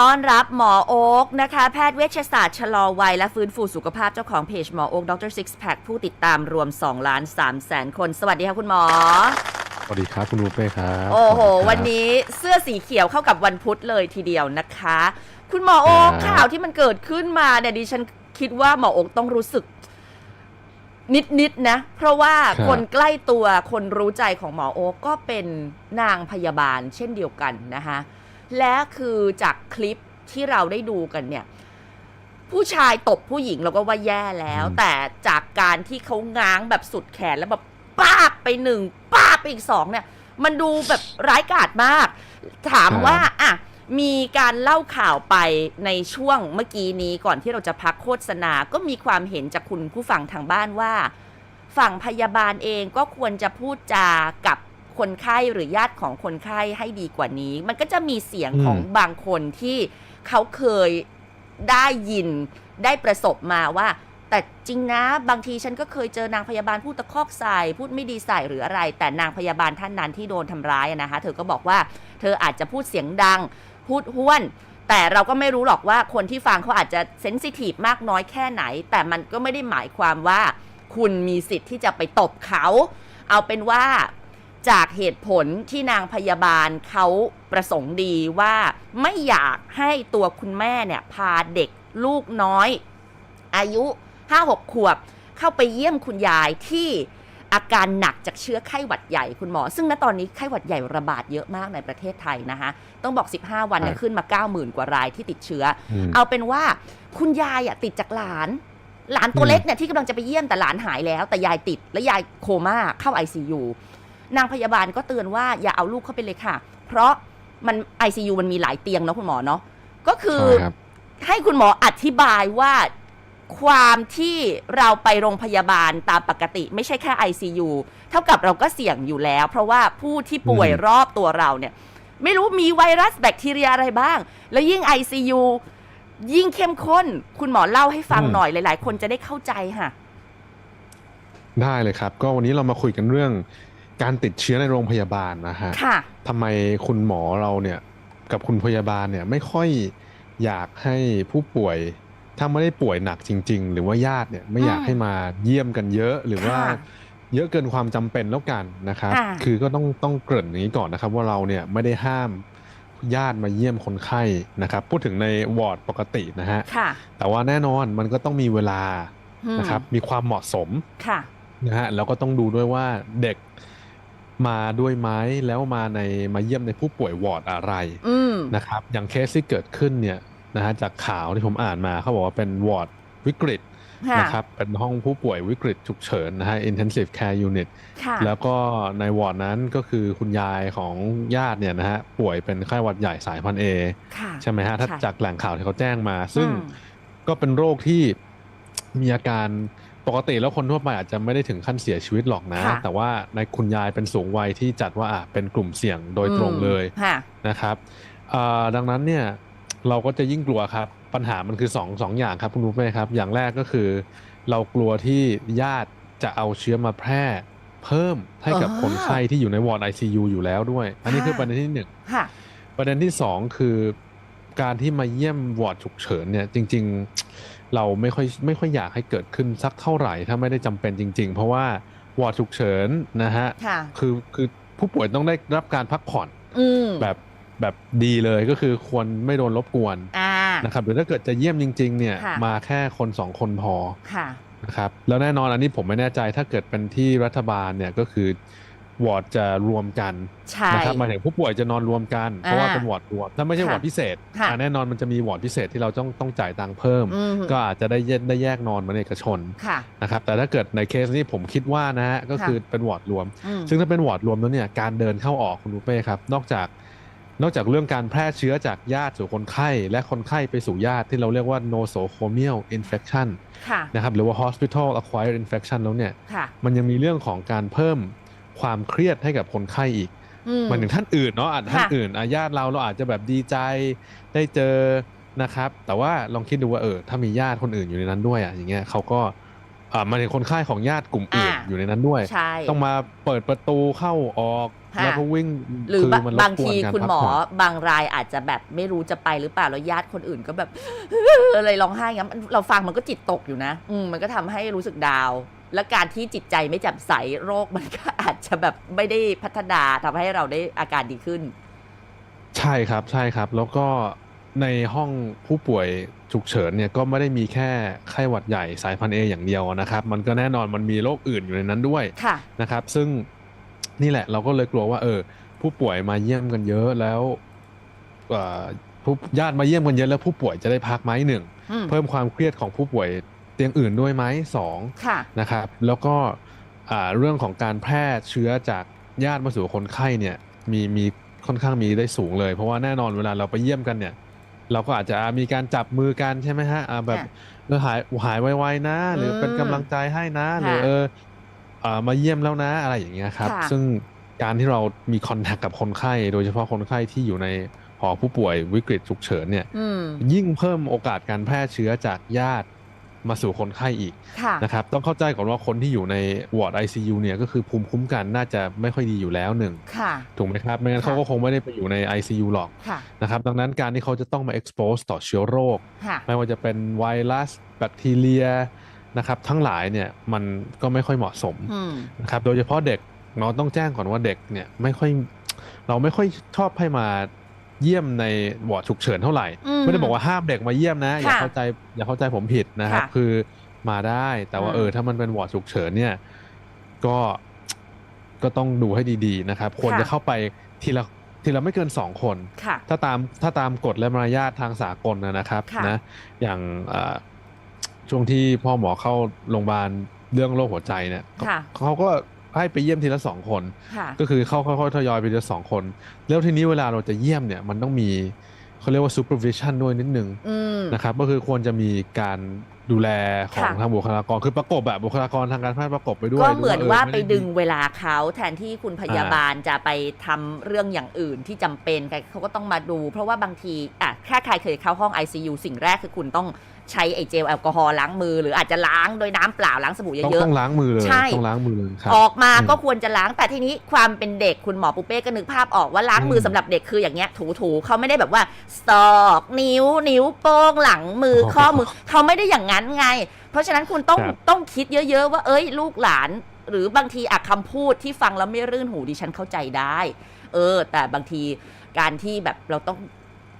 ต้อนรับหมอโอ๊กนะคะ แพทย์เวชศาสตร์ชะลอวัยและฟื้นฟูสุขภาพเจ้าของเพจหมอโอ๊กดรซิกแพคผู้ติดตามรวม2ล้าน3แสนคน สวัสดีค่ะคุณหมอ สวัสดีครับคุณรูเป้ครับโอ้โหสสดีครับวันนี้เสื้อสีเขียวเข้ากับวันพุธเลยทีเดียวนะคะ คุณหมอโอ๊กครับข่าวที่มันเกิดขึ้นมาเนี่ยดิฉันคิดว่าหมอโอ๊กต้องรู้สึกนิดๆนะ เพราะว่าคนใกล้ตัวคนรู้ใจของหมอโอ๊กก็เป็นนางพยาบาลเช่นเดียวกันนะคะ และคือจากคลิปที่เราได้ดูกันเนี่ย ผู้ชายตบผู้หญิงเราก็ว่าแย่แล้ว แต่จากการที่เขาง้างแบบสุดแขนแล้วแบบป้าบไปหนึ่งป้าบไปอีกสองเนี่ย มันดูแบบร้ายกาจมาก ถามว่าอะมีการเล่าข่าวไปในช่วงเมื่อกี้นี้ก่อนที่เราจะพักโฆษณา ก็มีความเห็นจากคุณผู้ฟังทางบ้านว่า ฝั่งพยาบาลเองก็ควรจะพูดจากับ คนไข้หรือญาติของคนไข้ให้ดีกว่านี้ มันก็จะมีเสียงของบางคนที่เขาเคยได้ยินได้ประสบมาว่า แต่จริงนะบางทีฉันก็เคยเจอนางพยาบาลพูดตะคอกใส่พูดไม่ดีใส่หรืออะไร แต่นางพยาบาลท่านนั้นที่โดนทำร้ายอะนะคะเธอก็บอกว่าเธออาจจะพูดเสียงดัง พูดห้วน แต่เราก็ไม่รู้หรอกว่าคนที่ฟังเขาอาจจะเซนซิทีฟมากน้อยแค่ไหน แต่มันก็ไม่ได้หมายความว่า คุณมีสิทธิ์ที่จะไปตบเขา เอาเป็นว่า จากเหตุผลที่นางพยาบาลเขาประสงค์ดีว่าไม่อยากให้ตัวคุณแม่เนี่ยพาเด็กลูกน้อย อายุ 5-6 ขวบ เข้าไปเยี่ยมคุณยายที่อาการหนักจากเชื้อไข้หวัดใหญ่คุณหมอ ซึ่งณตอนนี้ไข้หวัดใหญ่ระบาดเยอะมากในประเทศไทยนะคะ ต้องบอก 15 วันเนี่ยขึ้นมา 90,000 กว่ารายที่ติดเชื้อมเอาเป็นว่าคุณยายอะติดจากหลาน หลานตัวเล็กเนี่ยที่กำลังจะไปเยี่ยมแต่หลานหายแล้ว แต่ยายติดและยายโคม่าเข้า ICU นางพยาบาลก็เตือนว่าอย่าเอาลูกเข้าไปเลยค่ะ เพราะมัน ICU มันมีหลายเตียงเนาะคุณหมอเนาะก็คือใช่ครับ ให้คุณหมออธิบายว่าความที่เราไปโรงพยาบาลตามปกติไม่ใช่แค่ ICU เท่ากับเราก็เสี่ยงอยู่แล้ว เพราะว่าผู้ที่ป่วยอืม รอบตัวเราเนี่ย ไม่รู้มีไวรัสแบคทีเรียอะไรบ้าง แล้วยิ่ง ICU ยิ่งเข้มข้น คุณหมอเล่าให้ฟังหน่อยหลาย ๆ คนจะได้เข้าใจค่ะ ได้เลยครับ ก็วันนี้เรามาคุยกันเรื่อง การติดเชื้อในโรงพยาบาลนะฮะค่ะทำไมคุณหมอเราเนี่ยกับคุณพยาบาลเนี่ยไม่ค่อยอยากให้ผู้ป่วยถ้าไม่ได้ป่วยหนักจริง ๆ หรือว่าญาติเนี่ยไม่อยากอืมให้มาเยี่ยมกันเยอะหรือว่าค่ะเยอะเกินความจำเป็นแล้วกันนะครับค่ะคือก็ต้องต้องเกริ่นอย่างนี้ก่อนนะครับ ว่าเราเนี่ยไม่ได้ห้ามญาติมาเยี่ยมคนไข้นะครับ พูดถึงในวอร์ดปกตินะฮะค่ะแต่ว่าแน่นอนมันก็ต้องมีเวลาอืมนะครับ มีความเหมาะสมค่ะนะฮะแล้วก็ต้องดูด้วยว่าเด็ก มาด้วยไหมแล้วมาในมาเยี่ยมในผู้ป่วยวอร์ดอะไรอืมนะครับ อย่างเคสที่เกิดขึ้นเนี่ยนะฮะจากข่าวที่ผมอ่านมาเขาบอกว่าเป็นวอร์ดวิกฤตค่ะนะครับเป็นห้องผู้ป่วยวิกฤตฉุกเฉินนะฮะ intensive care unit ค่ะแล้วก็ในวอร์ดนั้นก็คือคุณยายของญาติเนี่ยนะฮะป่วยเป็นไข้หวัดใหญ่สายพันธุ์ A ค่ะใช่ไหมฮะถ้าค่ะจากแหล่งข่าวที่เขาแจ้งมา ซึ่งอืมก็เป็นโรคที่มีอาการ ปกติแล้วคนทั่วไปอาจจะไม่ได้ถึงขั้นเสียชีวิตหรอกนะค่ะแต่ว่าในคุณยายเป็นสูงวัยที่จัดว่าอะเป็นกลุ่มเสี่ยงโดยตรงเลยอืมค่ะนะครับอ่าดังนั้นเนี่ยเราก็จะยิ่งกลัวครับ ปัญหามันคือสองสองอย่างครับคุณรู้ไหมครับ อย่างแรกก็คือ เรากลัวที่ญาติจะเอาเชื้อมาแพร่เพิ่มให้กับอ๋อคนไข้ที่อยู่ในวอร์ด ICU อยู่แล้วด้วย อันนี้คือค่ะประเด็นที่หนึ่งค่ะประเด็นที่สองคือการที่มาเยี่ยมวอร์ดฉุกเฉินเนี่ยจริง ๆ เราไม่ค่อยไม่ค่อยอยากให้เกิดขึ้นสักเท่าไหร่ถ้าไม่ได้จำเป็นจริง ๆ เพราะว่าวอร์ดฉุกเฉินนะฮะค่ะคือคือผู้ป่วยต้องได้รับการพักผ่อนอืมแบบแบบดีเลยก็คือควรไม่โดนรบกวนอ่านะครับหรือถ้าเกิดจะเยี่ยมจริง ๆ เนี่ยค่ะมาแค่คนสองคนพอค่ะนะครับแล้วแน่นอนอันนี้ผมไม่แน่ใจถ้าเกิดเป็นที่รัฐบาลเนี่ยก็คือ วอร์ดจะรวมกันใช่นะครับหมายถึงผู้ป่วยจะนอนรวมกัน เพราะว่าอ่าเป็นวอร์ดรวม ถ้าไม่ใช่ค่ะวอร์ดพิเศษค่ะอ่าแน่นอนมันจะมีวอร์ดพิเศษที่เราต้องต้องจ่ายตังค์เพิ่มอืมก็อาจจะได้แยกได้แยกนอนเหมือนเอกชนค่ะนะครับแต่ถ้าเกิดในเคสนี้ผมคิดว่านะฮะก็ค่ะคือเป็นวอร์ดรวมอืมซึ่งถ้าเป็นวอร์ดรวมแล้วเนี่ยการเดินเข้าออกคุณรูเป้ครับนอกจากนอกจากเรื่องการแพร่เชื้อจากญาติสู่คนไข้ และคนไข้ไปสู่ญาติที่เราเรียกว่า nosocomial infection ค่ะนะครับหรือว่า hospital acquired infection แล้วเนี่ยค่ะมันยังมีเรื่องของการเพิ่ม ความเครียดให้กับคนไข้อีกอืมมันถึงท่านอื่นเนาะอาจท่านค่ะอื่นอาญาติเราเราอาจจะแบบดีใจได้เจอนะครับ แต่ว่าลองคิดดูว่าเออถ้ามีญาติคนอื่นอยู่ในนั้นด้วยอะอย่างเงี้ยเขาก็อ่าหมายถึงคนไข้ของญาติกลุ่มอื่นอ่าอยู่ในนั้นด้วยใช่ต้องมาเปิดประตูเข้าออกค่ะแล้วก็วิ่งหรือคืบะมันรบางกวนทีการคุณพักหมอผ่นบางรายอาจจะแบบไม่รู้จะไปหรือเปล่าแล้วญาติคนอื่นก็แบบอะไรร้องไห้งั้นมันเราฟังมันก็จิตตกอยู่นะ อืมมันก็ทำให้รู้สึกดาวน์ และการที่จิตใจไม่แจ่มใสโรคมันก็อาจจะแบบไม่ได้พัฒนาทำให้เราได้อาการดีขึ้น ใช่ครับใช่ครับ แล้วก็ในห้องผู้ป่วยฉุกเฉินเนี่ยก็ไม่ได้มีแค่ไข้หวัดใหญ่สายพันธุ์เออย่างเดียวนะครับ มันก็แน่นอนมันมีโรคอื่นอยู่ในนั้นด้วยค่ะนะครับ ซึ่งนี่แหละเราก็เลยกลัวว่า เออ ผู้ป่วยมาเยี่ยมกันเยอะแล้วเอ่อผู้ญาติมาเยี่ยมกันเยอะแล้วผู้ป่วยจะได้พักไหมหนึ่งอืมเพิ่มความเครียดของผู้ป่วย เตียงอื่นด้วยไหมสองค่ะนะครับ แล้วก็อ่าเรื่องของการแพร่เชื้อจากญาติมาสู่คนไข้เนี่ยมีมีค่อนข้างมีได้สูงเลย เพราะว่าแน่นอนเวลาเราไปเยี่ยมกันเนี่ย เราก็อาจจะมีการจับมือกันใช่ไหมฮะอ่าแบบค่ะเออหายหายไวๆนะ หรือเป็นกำลังใจให้นะ หรือค่ะเอออ่ามาเยี่ยมแล้วนะอะไรอย่างเงี้ยครับค่ะซึ่งการที่เรามีคอนแทคกับคนไข้ โดยเฉพาะคนไข้ที่อยู่ในหอผู้ป่วยวิกฤตฉุกเฉินเนี่ยอืมยิ่งเพิ่มโอกาสการแพร่เชื้อจากญาติ มาสู่คนไข้อีกค่ะนะครับต้องเข้าใจก่อนว่าคนที่อยู่ในวอร์ด ICU เนี่ยก็คือภูมิคุ้มกันน่าจะไม่ค่อยดีอยู่แล้วหนึ่งค่ะถูกไหมครับไม่งั้นค่ะเขาก็คงไม่ได้ไปอยู่ใน ICU หรอกค่ะนะครับดังนั้นการที่เขาจะต้องมา expose ต่อเชื้อโรคค่ะไม่ว่าจะเป็นไวรัสแบคทีเรียนะครับทั้งหลายเนี่ยมันก็ไม่ค่อยเหมาะสมอืมนะครับโดยเฉพาะเด็กเราต้องแจ้งก่อนว่าเด็กเนี่ยไม่ค่อยเราไม่ค่อยชอบให้มา เยี่ยมในวอร์ดฉุกเฉินเท่าไหร่อืมไม่ได้บอกว่าห้ามเด็กมาเยี่ยมนะ อย่าค่ะเข้าใจอย่าเข้าใจผมผิดนะครับค่ะคือมาได้แต่ว่าอืมเออถ้ามันเป็นวอร์ดฉุกเฉินเนี่ย ก็ก็ต้องดูให้ดีๆนะครับควรจะเข้าไปทีละทีละไม่เกินสองคนค่ะถ้าตามถ้าตามกฎและมารยาททางสากลนะนะครับค่ะนะอย่างเอ่อช่วงที่พ่อหมอเข้าโรงพยาบาลเรื่องโรคหัวใจเนี่ยค่ะเขาก็ ให้ไปเยี่ยมทีละสองคนค่ะก็คือเข้าค่อยๆทยอยไปทีละสองคน แล้วทีนี้เวลาเราจะเยี่ยมเนี่ยมันต้องมีเขาเรียกว่า supervision ด้วยนิดนึงอืมนะครับก็คือควรจะมีการดูแลของค่ะทางบุคลากรคือประกบแบบบุคลากรทางการแพทย์ประกบไปด้วยก็เหมือนดูว่าเออไปม่ดึงมีเวลาเขาแทนที่คุณพยาบาลจะไปทำเรื่องอย่างอื่นที่จำเป็นเขาก็ต้องมาดู เพราะว่าบางทีอะแค่ใครเคยเข้าห้อง ICU สิ่งแรกคือคุณต้อง ใช้ไอเจลแอลกอฮอล์ล้างมือ หรืออาจจะล้างโดยน้ำเปล่าล้างสบู่ต้องเยอะต้องล้างมือเลยใช่ต้องล้างมือเลยครับๆออกมาอืมก็ควรจะล้างแต่ทีนี้ความเป็นเด็กคุณหมอปุเป้ก็นึกภาพออกว่าล้างมืออมสำหรับเด็กคืออย่างเงี้ยถูๆเขาไม่ได้แบบว่าศอกนิ้ว นิ้วโป้งหลังมืออ๋อข้อมือเขาไม่ได้อย่างนั้นไง เพราะฉะนั้นคุณต้องครับต้องคิดเยอะ ๆ ว่าเอ้ยลูกหลาน หรือบางทีอะคำพูดที่ฟังแล้วไม่รื่นหูดิฉันเข้าใจได้ เออ แต่บางทีการที่แบบเราต้อง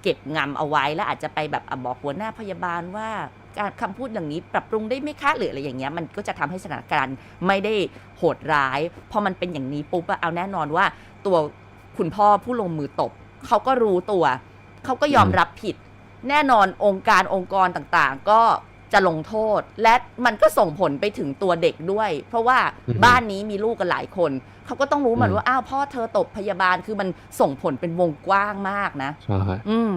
เก็บงำเอาไว้แล้วอาจจะไปแบบอะบอกหัวหน้าพยาบาลว่าการคำพูดอย่างนี้ปรับปรุงได้ไหมคะหรืออะไรอย่างเงี้ยมันก็จะทำให้สถานการณ์ไม่ได้โหดร้าย พอมันเป็นอย่างนี้ปุ๊บอะเอาแน่นอนว่า ตัวคุณพ่อผู้ลงมือตบเขาก็รู้ตัว เขาก็ยอมอืมรับผิด แน่นอนองค์การองค์กรต่างๆ ก็จะลงโทษ และมันก็ส่งผลไปถึงตัวเด็กด้วย เพราะว่าอือฮึบ้านนี้มีลูกกันหลายคน เขาก็ต้องรู้มันอืมว่าอ้าวพ่อเธอตบพยาบาลคือมันส่งผลเป็นวงกว้างมากนะใช่อืม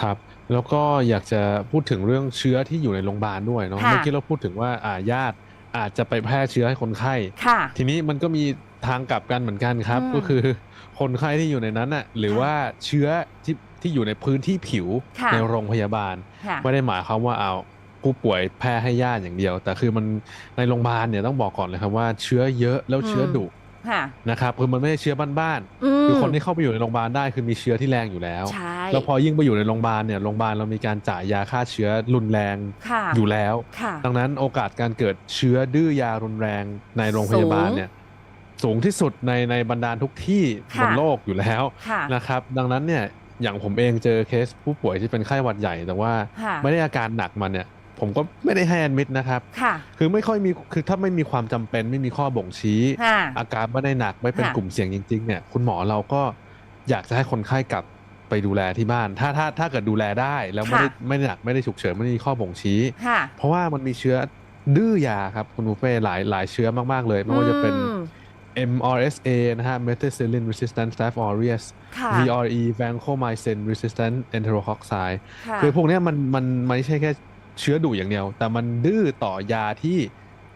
ครับแล้วก็อยากจะพูดถึงเรื่องเชื้อที่อยู่ในโรงพยาบาลด้วยเนาะค่ะเมื่อกี้เราพูดถึงว่าอ่าญาติอาจจะไปแพร่เชื้อให้คนไข้ค่ะทีนี้มันก็มีทางกลับกันเหมือนกันครับอืมก็คือคนไข้ที่อยู่ในนั้นน่ะหรือค่ะว่าเชื้อที่ที่อยู่ในพื้นที่ผิวค่ะในโรงพยาบาลค่ะไม่ได้หมายความว่าเอา ผู้ป่วยแพร่ให้ญาติอย่างเดียว แต่คือมันในโรงพยาบาลเนี่ยต้องบอกก่อนเลยครับว่าเชื้อเยอะแล้วเชื้อดุค่ะนะครับคือมันไม่ใช่เชื้อบ้านอืๆมคือคนที่เข้าไปอยู่ในโรงพยาบาลได้คือมีเชื้อที่แรงอยู่แล้วใช่แล้วพอยิ่งไปอยู่ในโรงพยาบาลเนี่ยโรงพยาบาลเรามีการจ่ายยาฆ่าเชื้อรุนแรงค่ะอยู่แล้วค่ะดังนั้นโอกาสการเกิดเชื้อดื้อยารุนแรงในโรงพยาบาลสูงเนี่ยสูงที่สุดในในบรรดาทุกที่ค่ะบนโลกอยู่แล้วค่ะนะครับ ดังนั้นเนี่ยอย่างผมเองเจอเคสผู้ป่วยที่เป็นไข้หวัดใหญ่แต่ว่าค่ะไม่ได้อาการหนักมาเนี่ย ผมก็ไม่ได้ให้แอดมิดนะครับ ค่ะ คือไม่ค่อยมี คือถ้าไม่มีความจำเป็นไม่มีข้อบ่งชี้ค่ะอาการไม่ได้หนักไม่เป็นค่ะกลุ่มเสี่ยงจริงๆเนี่ยคุณหมอเราก็อยากจะให้คนไข้กลับไปดูแลที่บ้าน ถ้าถ้าถ้าเกิดดูแลได้แล้วไม่ได้ไม่ได้หนักไม่ได้ฉุกเฉินไม่ได้มีข้อบ่งชี้ค่ะเพราะว่ามันมีเชื้อดื้อยาครับคุณบุฟเฟ่หลายหลายเชื้อมากๆเลยไม่ว่าจะเป็นอืม MRSA นะฮะ Methicillin Resistant Staph aureus ค่ะ VRE Vancomycin Resistant Enterococci ค่ะคือพวกเนี้ยมันมันมันไม่ใช่แค่ เชื้อดุอย่างเดียว แต่มันดื้อต่อยาที่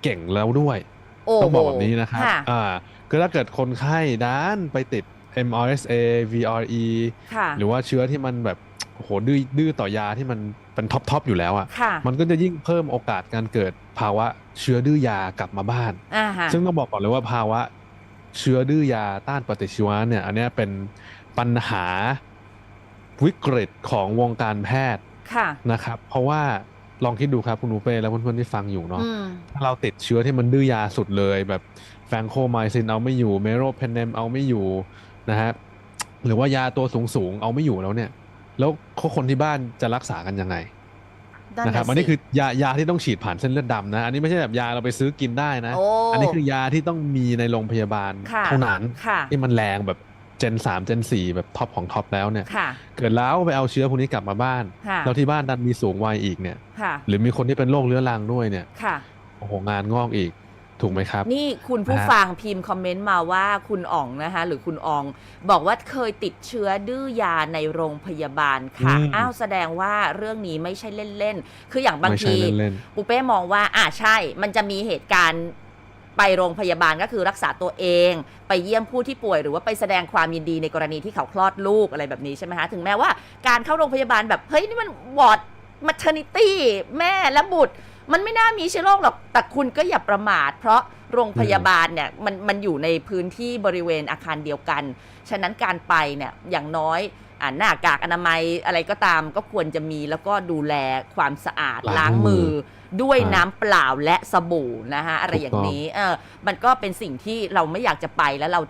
เก่งแล้วด้วยโอ้ต้องโหบอกแบบนี้นะครับค่ะอ่าคือถ้าเกิดคนไข้ด้านไปติด MRSA VRE ค่ะหรือว่าเชื้อที่มันแบบโอ้โหดื้อดื้อต่อยาที่มันเป็นท็อปทอปอยู่แล้วอะ่ะค่ะ มันก็จะยิ่งเพิ่มโอกาสการเกิดภาวะเชื้อดื้อยากลับมาบ้านอ่าฮะซึ่งต้องบอกก่อนเลยว่าภาวะเชื้อดื้อยาต้านปฏิชีวนะเนี่ย อันเนี้ยเป็นปัญหาวิกฤตของวงการแพทย์ค่ะนะครับ เพราะว่า ลองคิดดูครับคุณอูเป้และเพื่อนๆที่ฟังอยู่เนาะอืมถ้าเราติดเชื้อที่มันดื้อยาสุดเลยแบบแฟงโคไมซินเอาไม่อยู่เมโรเพนเนมเอาไม่อยู่นะฮะหรือว่ายาตัวสูงๆเอาไม่อยู่แล้วเนี่ย แล้วคนที่บ้านจะรักษากันยังไงนั่นนะครับน่ะอันนี้สิคือยายาที่ต้องฉีดผ่านเส้นเลือดดำนะ อันนี้ไม่ใช่แบบยาเราไปซื้อกินได้นะโอ้อันนี้คือยาที่ต้องมีในโรงพยาบาลค่ะเท่านั้นค่ะที่มันแรงแบบ เจน3เจน4แบบท็อปของท็อปแล้วเนี่ยค่ะเกิดแล้วไปเอาเชื้อพวกนี้กลับมาบ้านค่ะแล้วที่บ้านดันมีสูงวัยอีกเนี่ยค่ะหรือมีคนที่เป็นโรคเรื้อรังด้วยเนี่ยค่ะโอ้โหงานงอกอีกถูกไหมครับ นี่คุณผู้นะฮะฟังพิมพ์คอมเมนต์มาว่าคุณอ๋องนะคะ หรือคุณออง บอกว่าเคยติดเชื้อดื้อยาในโรงพยาบาลค่ะอืมอ้าวแสดงว่าเรื่องนี้ไม่ใช่เล่น ๆ คืออย่างบางไม่ใช่ทีเล่นปูเป้มองว่า อ่าใช่ มันจะมีเหตุการณ์ ไปโรงพยาบาลก็คือรักษาตัวเอง ไปเยี่ยมผู้ที่ป่วยหรือว่าไปแสดงความยินดีในกรณีที่เขาคลอดลูกอะไรแบบนี้ใช่ไหมคะถึงแม้ว่าการเข้าโรงพยาบาลแบบเฮ้ยนี่มันวอร์ดมัเทอร์นิตี้แม่และบุตร มันไม่น่ามีเชื้อโรคหรอกแต่คุณก็อย่าประมาท เพราะโรงพยาบาลเนี่ยมันมันอยู่ในพื้นที่บริเวณอาคารเดียวกัน ฉะนั้นการไปเนี่ยอย่างน้อย หน้ากากอนามัยอะไรก็ตามก็ควรจะมีแล้วก็ดูแลความสะอาดล้าล้างงมืมืออด้วยอ่าน้ำเปล่าและสบู่นะคะอะไรถูกอย่าต้องงนี้เออมันก็เป็นสิ่งที่เราไม่อยากจะไปแล้วเรา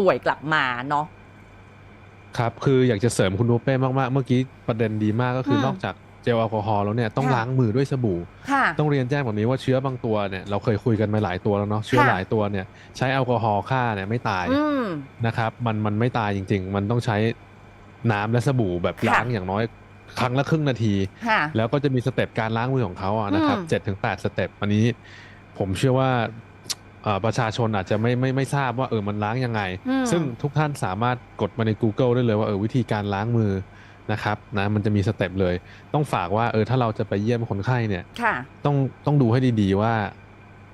ป่วยกลับมาเนาะๆครับ คืออยากจะเสริมคุณโนเป้มากๆ เมื่อกี้ประเด็นดีมากก็คืออมนอกจากเจลแอลกอฮอล์แล้วเนี่ยต้องค่ะล้างมือด้วยสบู่ค่ะต้องเรียนแจ้งแบบนี้ว่าเชื้อบางตัวเนี่ยเราเคยคุยกันมาหลายตัวแล้วเนาะเชื้อค่ะหลายตัวเนี่ยใช้แอลกอฮอล์ฆ่าเนี่ยไม่ตายอืมนะครับมันมันไม่ตายจริง ๆ มันต้องใช้ น้ำและสบู่แบบค่ะล้างอย่างน้อยครั้งละครึ่งนาทีค่ะแล้วก็จะมีสเต็ปการล้างมือของเขาอะนะครับอืมเจ็ดถึงแปดสเต็ปอันนี้ผมเชื่อว่าเอ่อประชาชนอาจจะไม่ไม่ไม่ทราบว่าเออมันล้างยังไงอืมซึ่งทุกท่านสามารถกดมาใน Google ได้เลยว่าเออวิธีการล้างมือนะครับนะมันจะมีสเต็ปเลย ต้องฝากว่าเออถ้าเราจะไปเยี่ยมคนไข้เนี่ยค่ะต้องต้องดูให้ดีๆว่า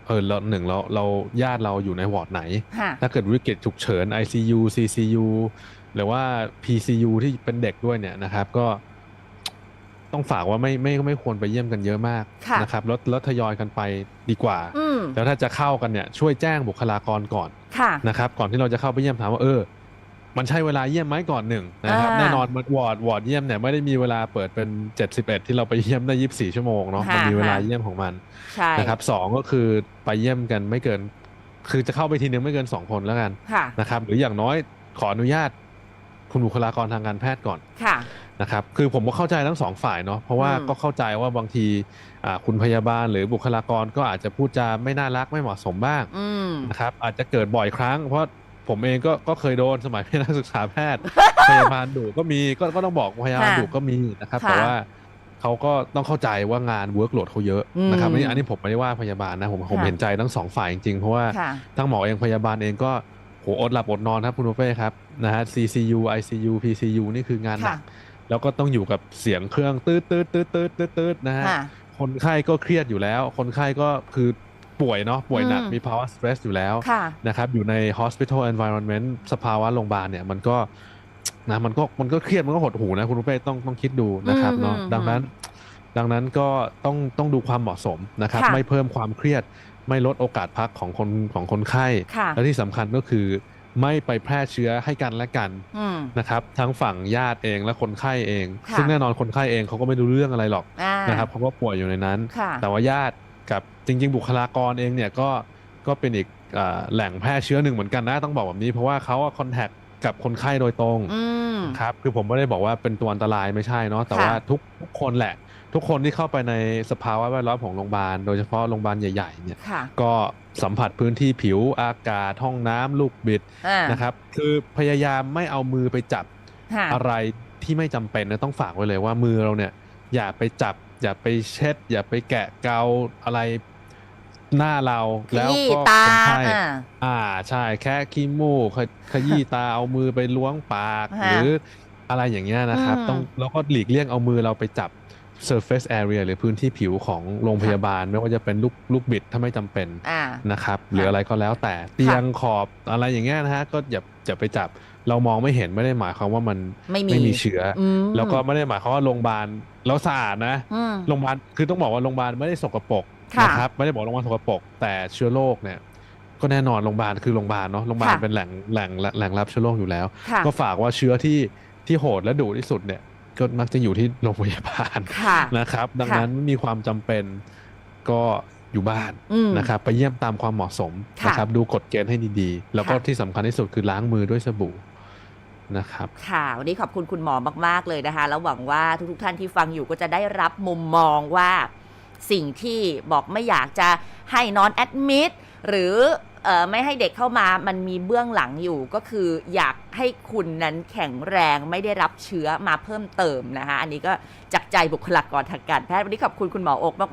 เออเราหนึ่งเราเราญาติเราอยู่ในวอร์ดไหนค่ะถ้าเกิดวิกฤตฉุกเฉิน ICU CCU หรือว่า PCU ที่เป็นเด็กด้วยเนี่ยนะครับ ก็ต้องฝากว่าไม่ไม่ไม่ควรไปเยี่ยมกันเยอะมากค่ะนะครับแล้วแล้วทยอยกันไปดีกว่าอืมแล้วถ้าจะเข้ากันเนี่ยช่วยแจ้งบุคลากรก่อนค่ะนะครับ ก่อนที่เราจะเข้าไปเยี่ยมถามว่าเออ มันใช่เวลาเยี่ยมไหมก่อนหนึ่งนะครับอ่าแน่นอนมันวอร์ดวอร์ดเยี่ยมเนี่ยไม่ได้มีเวลาเปิดเป็น 71 ที่เราไปเยี่ยมได้24 ชั่วโมงเนาะมันมีเวลาเยี่ยมของมันใช่นะครับสองก็คือไปเยี่ยมกันไม่เกิน คือจะเข้าไปทีนึงไม่เกินสองคนแล้วกันค่ะนะครับหรืออย่างน้อยขออนุญาตคุณบุคลากรทางการแพทย์ก่อนค่ะนะครับคือผมก็เข้าใจทั้งสองฝ่ายเนาะเพราะว่าอืมก็เข้าใจว่าบางทีอ่าคุณพยาบาลหรือบุคลากรก็อาจจะพูดจาไม่น่ารักไม่เหมาะสมบ้างอืมนะครับอาจจะเกิดบ่อยครั้งเพราะ ผมเองก็ก็เคยโดนสมัยเป็นนักศึกษาแพทย์พยาบาลดุก็มีก็ก็ต้องบอกพยาบาลค่ะดุก็มีนะครับค่ะแต่ว่าเขาก็ต้องเข้าใจว่างานเวิร์กโหลดเขาเยอะอืมนะครับอันนี้อันนี้ผมไม่ได้ว่าพยาบาลนะผมผมค่ะเห็นใจทั้งสองฝ่ายจริงๆ เพราะว่าค่ะทั้งหมอเองพยาบาลเองก็โหอดหลับอดนอนครับคุณโอเป้ครับนะฮะ CCU ICU PCU นี่คืองานหนักค่ะแล้วก็ต้องอยู่กับเสียงเครื่องตืดตืดตืดตืดตืดตืดนะฮะค่ะคนไข้ก็เครียดอยู่แล้ว คนไข้ก็คือ ป่วยเนาะป่วยหนักอืมมีภาวะสเตรสอยู่แล้วค่ะนะครับอยู่ใน hospital environment สภาวะโรงพยาบาลเนี่ยมันก็นะมันก็มันก็เครียดมันก็หดหูนะคุณรุเป้ต้องต้องคิดดูนะครับเนาะอืมดังนั้น ดังนั้นก็ต้องต้องดูความเหมาะสมนะครับค่ะไม่เพิ่มความเครียด ไม่ลดโอกาสพักของคนของคนไข้ค่ะและที่สำคัญก็คือไม่ไปแพร่เชื้อให้กันและกันอืมนะครับทั้งฝั่งญาติเองและคนไข้เองค่ะซึ่งแน่นอนคนไข้เองเขาก็ไม่รู้เรื่องอะไรหรอกอ่านะครับเพราะว่าป่วยอยู่ในนั้นค่ะแต่ว่าญาติกับ จริง ๆ บุคลากรเองเนี่ยก็ก็เป็นอีกอ่าแหล่งแพร่เชื้อหนึ่งเหมือนกันนะต้องบอกแบบนี้เพราะว่าเขาคอนแทคกับคนไข้โดยตรงอืมครับคือผมไม่ได้บอกว่าเป็นตัวอันตรายไม่ใช่เนาะแต่ค่ะว่าทุกทุกคนแหละ ทุกคนที่เข้าไปในสภาวะแวดล้อมของโรงพยาบาลโดยเฉพาะโรงพยาบาลใหญ่ๆเนี่ยค่ะก็สัมผัสพื้นที่ผิวอากาศห้องน้ำลูกบิดอ่านะครับคือพยายามไม่เอามือไปจับค่ะอะไรที่ไม่จำเป็นนะต้องฝากไว้เลยว่ามือเราเนี่ยอย่าไปจับ อย่าไปเช็ด อย่าไปแกะเกาอะไร หน้าเราแล้วขยี้ก็ตาคนไข้อ่าอ่าใช่แค่ขี้มูกขยขยี้ตาเอามือไปล้วงปากฮะหรืออะไรอย่างเงี้ยนะครับอืมต้องแล้วก็หลีกเลี่ยงเอามือเราไปจับ surface area หรือพื้นที่ผิวของโรงพยาบาล ไม่ว่าจะเป็นลูกลูกบิดถ้าไม่จำเป็นอ่านะครับหรืออะไรก็แล้วแต่เตียงขอบอะไรอย่างเงี้ยนะฮะก็อย่าจะไปจับเรามองไม่เห็นไม่ได้หมายความว่ามันไม่มีไม่มีเชื้อออืมแล้วก็ไม่ได้หมายความว่าโรงพยาบาลเราสะอาดนะอืมโรงพยาบาลคือต้องบอกว่าโรงพยาบาลไม่ได้สกปรกค่ะ นะครับไม่ได้บอกโรงพยาบาลสกปรกแต่เชื้อโรคเนี่ยก็แน่นอนโรงพยาบาลคือโรงพยาบาลเนาะโรงพยาบาลค่ะเป็นแหล่งแหล่งแหล่งรับเชื้อโรคอยู่แล้วค่ะก็ฝากว่าเชื้อที่ที่โหดและดุที่สุดเนี่ยก็มักจะอยู่ที่โรงพยาบาลค่ะนะครับ ดังค่ะนั้นมีความจำเป็นก็อยู่บ้านอืมนะครับ ไปเยี่ยมตามความเหมาะสมค่ะนะครับ ดูกฎเกณฑ์ให้ดีๆ แล้วก็ค่ะที่สำคัญที่สุดคือล้างมือด้วยสบู่นะครับค่ะวันนี้ขอบคุณคุณหมอมาก ๆ เลยนะคะ แล้วหวังว่าทุกๆท่านที่ฟังอยู่ก็จะได้รับมุมมองว่า สิ่งที่บอกไม่อยากจะให้นอนแอดมิดหรือไม่ให้เด็กเข้ามามันมีเบื้องหลังอยู่ก็คืออยากให้คุณนั้นแข็งแรงไม่ได้รับเชื้อมาเพิ่มเติมนะคะ อันนี้ก็จากใจบุคลากรทางการแพทย์วันนี้ขอบคุณคุณหมอโอกมาก